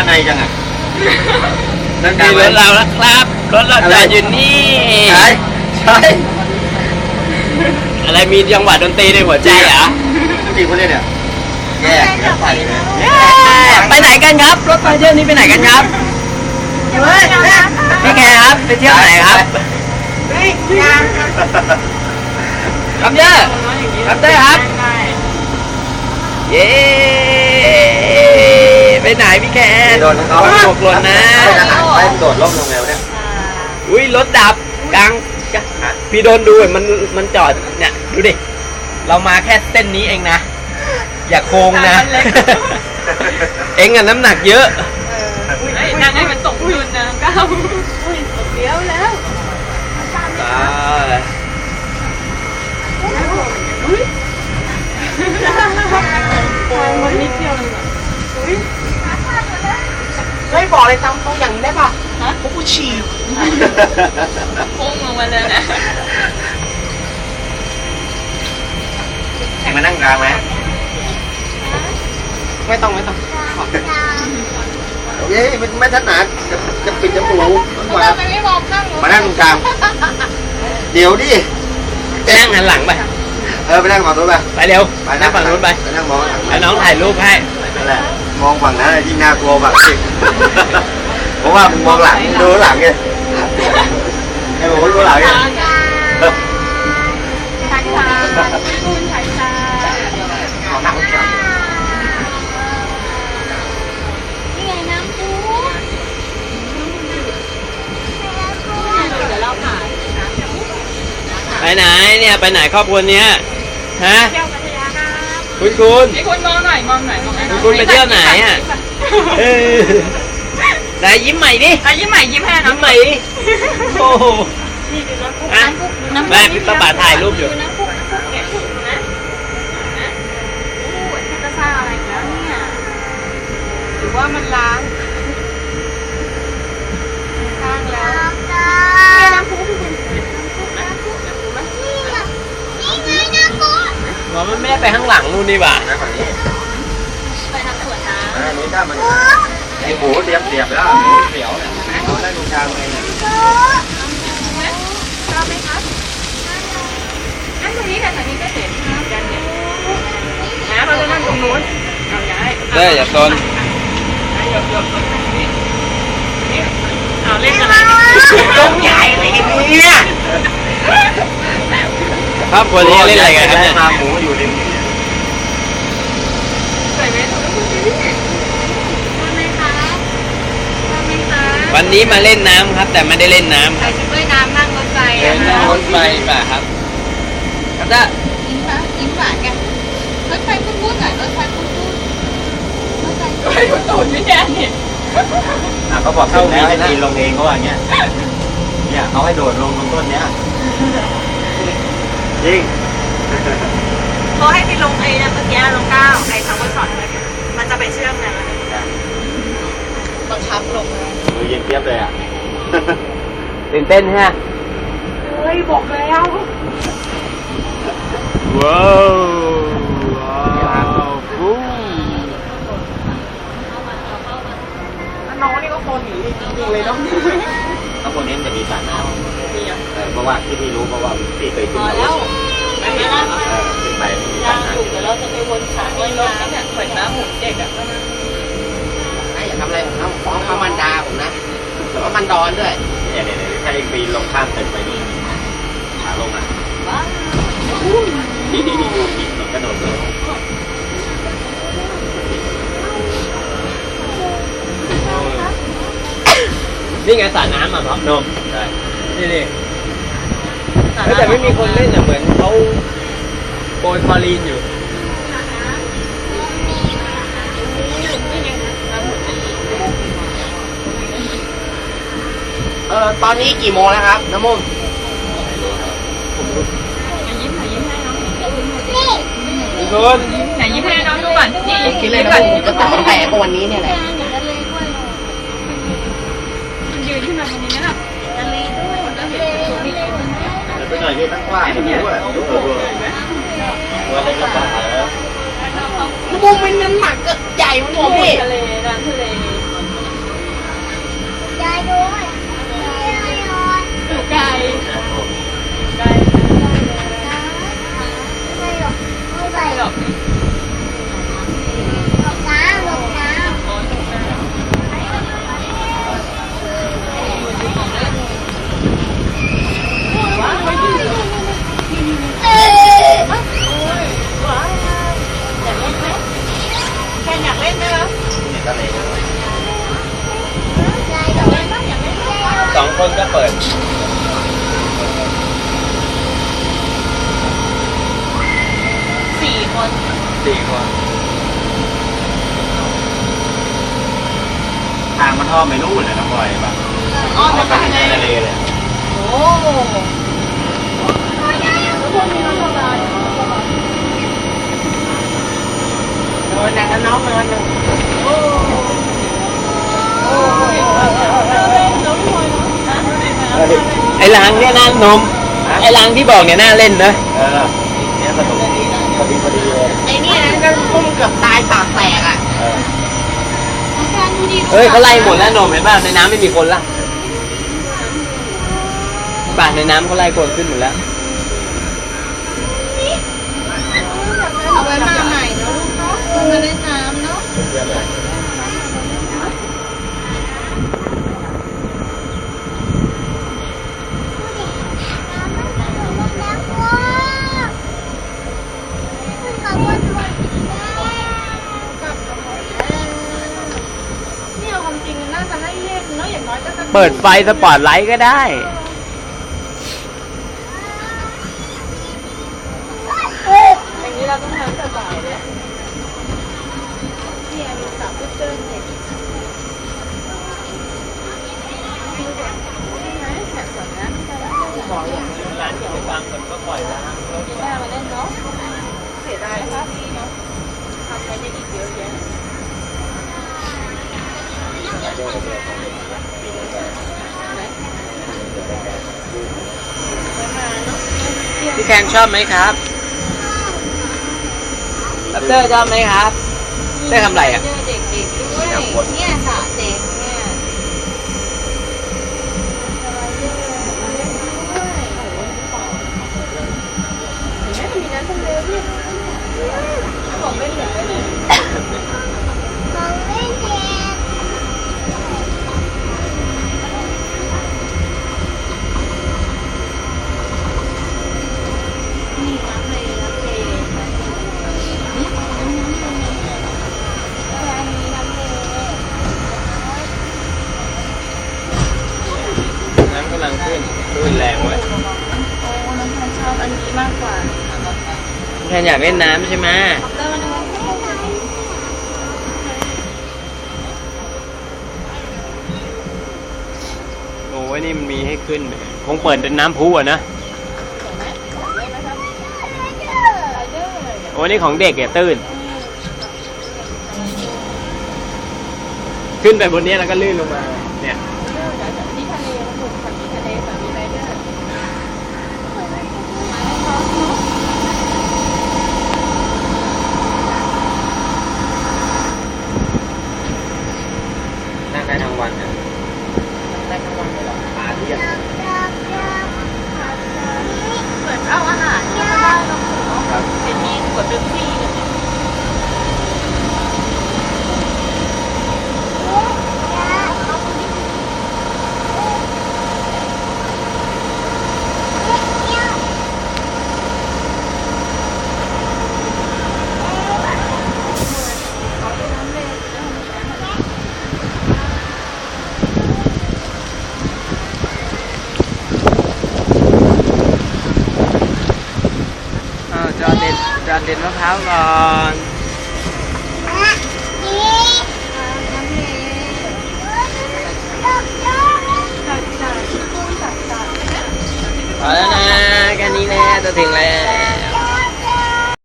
มาในจังอะนั่งนี่รถเราแล้วครับรถเราจอดอยู่นี่ใช่ใช่อะไรมีจังหวะดนตรีในหัวใจเหรอจริงคนนี้เนี่ยแย่แย่ไปเลยไปไหนกันครับ รถไฟเที่ยวนี้ไปไหนกันครับพี่แกครับไปเที่ยวไหนครับครับเยอะครับเต้ครับเย้ ไปไหนพี่แกโดนเขาตกหล่นนะไปโดดล่มลงแล้วเนี่ยอุ้ยรถดับกลางพี่โดนดูมันมันจอดเนี่ยดูดิเรามาแค่เส้นนี้เองนะ อย่าโค้งนะ เองอะน้ำหนักเยอะนางให้มันตกทุนนะก้าว บอกเลยตามตรงอย่างนี้ได้ป่ะฮะพวกกูฉี่พุ่งลงมาเลยนะให้มานั่งกลางไหมไม่ต้องไม่ต้องเย้มันไม่ถนัดจะจะปิดจมูกมาทำไมไม่มองข้างมานั่งตรงกลางเดี๋ยวดินั่งหันหลังไปเออไปนั่งฝั่งนู้นไปไปเร็วนั่งฝั่งนู้นไปไปนั่งมองหลังแล้วน้องถ่ายรูปให้นั่นแหละ มองฝั่งนั้นยิ่งน่ากลัวฝั่งนี้เพราะว่ามึงมองหลังดูหลังไงไอ้ผมดูหลังไงชายชาคุณชายชาขอนั่งกลางนี่ไงน้ำปูเดี๋ยวเราผ่านไปไหนเนี่ย ไปไหนครอบครัวเนี้ยฮะเที่ยวพัทยา ครับคุณคุณไอ้คุณมองหน่อยมองหน่อยมองหน่อยคุณไปเที่ยวไหนอะเออไหนยิ้มใหม่ดิอะยิ้มใหม่ยิ้มให้น้อยิ้งมใหม่ดิโอ้โหนี่ดูน้ำพุอะน้ำพุแม่พี่ป้าป๋าถ่ายรูปอยู่น้ำพุน้ำพุเนี่ยนะนะโอ้ยจะสร้างอะไรอีกแล้วเนี่ยหรือว่ามันล้าง สร้างแล้วนี่น้ำพุพี่คุณน้ำพุน้ำพุน้ำพุไหม หมอมันไม่ได้ไปข้างหลังนู่นนี่หว่านั่งฝั่งนี้ไปทางสวนน้ำอันนี้ถ้ามันไอ้หมูเสียบเสียบแล้วหมูเสียวเนี่ยเขานั่งตรงกลางเลยเนี่ยชอบไหมครับนั่งตรงนี้ค่ะตรงนี้ก็เห็นกันเนี่ยนะเราจะนั่งตรงนู้นเอาย้ายเด้ออย่าซนเอาเล่นอะไรตรงใหญ่เลยเนี่ย ครอบครัวนี้เล่นอะไรกันครับได้เนี่ย มาหมูอยู่ริมใส่เวทชอบไหมคะชอบไหมคะวันนี้มาเล่นน้ำครับ แต่ไม่ได้เล่นน้ำคใส่รับชุดว่ายน้ำนั่งรถไฟเดิอะนนั่งรถไฟป่ะครับครับเด้อยิ้มปะยิ้มหวานกันรถไฟพูดพูดหน่อยรถไฟพูดพูดรถไฟรถไฟพูดตูดไม่แน่เนี่ยอะเขาบอกเข้าแล้วให้ปีนลงเองเขาว่าอย่างเงี้ยเนี่ยเขาให้โดดลงตรงต้นเนี้ย จริงเขาให้ไปลงไอ้เนี่ยเมื่อกี้ลงเก้าไอ้ทางบนสอนเลยมันจะไปเชื่อมกันบังคับลงมือเย็นเทียบเลยอะตื่นเต้นฮะเฮ้ยบอกแล้วว้าวว้าวฟู น้องนี่ก็คนหนีจริงๆเลยต้อง ข้างบนนี้มันจะมีสระน้ำเออเพราะว่าที่พี่รู้เพราะว่าพี่เคยขึ้นมาเออขึ้นไปมีสระน้ำ เดี๋ยวเราจะไป วนสายว่ายน้ำเนี่ยเหมือนน้ำหมุนเด็กอะอย่าทำอะไรผมนะฟ้องเขามันดาผมนะแล้วก็มันดอนด้วยเนี่ยเนี่ยเนี่ยถ้าเองปีนลงข้ามตึกไปนี่ขาลงอะนี่นี่นี่ดูหินมันกระโดดลงนี่ไงสระน้ำอะครับนมใช่นี่นี่แต่ไม่มีคนเล่นอะเหมือนเขาโปรยคลอรีนอยู่ เออตอนนี้กี่โมงแล้วครับน้ำมุมทุกคนไหนยิ้มให้น้องดูก่อนนี่คิดเลยนะผมจะต่อแผลก็วันนี้เนี่ยแหละมันยืนขึ้นมาตรงนี้นะจะเลยด้วยก็เห็นตรงนี้เดี๋ยวไปหน่อยที่ตั้งกว้างดูด้วยดูตัวตัวตัวเล็กลำบากแล้วน้ำมุมเป็นน้ำหนักก็ใหญ่เหมือนผมพี่ทะเลน้ำทะเล็เลยสองคนก็เปิดสี่คนสี่คนทางมันทอดไม่รู้เลยนะบอยบ้างอ๋อมไปทางทะเลเลยโอ้โหหนักน้องนอนหนึ่ง ไอ้รางเนี่ยน่านม ไอ้รางที่บอกเนี่ยน่าเล่นนะเออเนี่ยสนุกพอดีพอดีเลยไอ้เนี่ยก็พุ่งเกือบตายปากแตกอะเออเฮ้ยเขาไล่หมดแล้วนมเห็นป่ะในน้ำไม่มีคนละป่ะในน้ำเขาไล่คนขึ้นหมดแล้วเอาไว้มาใหม่เนาะลูกเนาะมาเล่นน้ำเนาะ เยี่ยมเลย เนี่ยความจริงน่าจะให้เล่นเนาะอย่างน้อยก็สัก เปิดไฟสปอตไลท์ก็ได้ อย่างนี้เราต้องทำแต่บ่ายเลยเนี่ยมีสาวพุดเดิ้ลเด็กแข่งก่อนนะบอกอย่างนี้ ร้านที่ไปฟังคนก็ปล่อยแล้ว ปีหน้ามาเล่นเนาะเสียดายนะคะพี่เนาะทำไปได้อีกเยอะแยะ พี่แคนชอบไหมครับดรชอบไหมครับ ได้ทำอะไรอะ เจอเด็กๆด้วยเนี่ยสระเด็กเนี่ยเห็นไหมมันมีน้ำทะเลด้วยบอกไม่เหลือเลย นี่น้ำทะเลน้ำทะเลนี่น้ำทะเลอันนี้น้ำทะเล น้ำกำลังขึ้นขึ้นแรงเว้ย โอ้น้องแพนชอบอันนี้มากกว่า แค นอยากเล่นน้ำใช่ไหมดอกเตอร์มันน้องแพนโอ้ยนี่มันมีให้ขึ้น คงเปิดเป็นน้ำพุอะนะสวยไหมสวยไหมครับไรเดอร์เลยโอ้ยนี่ของเด็กเนี่ตื้นขึ้นไปบนนี้แล้วก็ลื่นลงมา เนี่ย ที่ทะเลนะคุณฝั่งนี้ทะเลฝั่งนี้ไรเดอร์ นั่ง ได้ทั้งวันนะได้ทั้งวันเลยเหรอปลาเทียบเหมือนเอาอาหารเนี่ยมาได้เนาะเนาะครับเป็นมีขวดเป๊ปซี่เนี่ย อ้าวจอ เด็ดจอเด็ดมะพร้าวก่อนพอแล้วนะแค่นี้แหละจะถึงแล้ว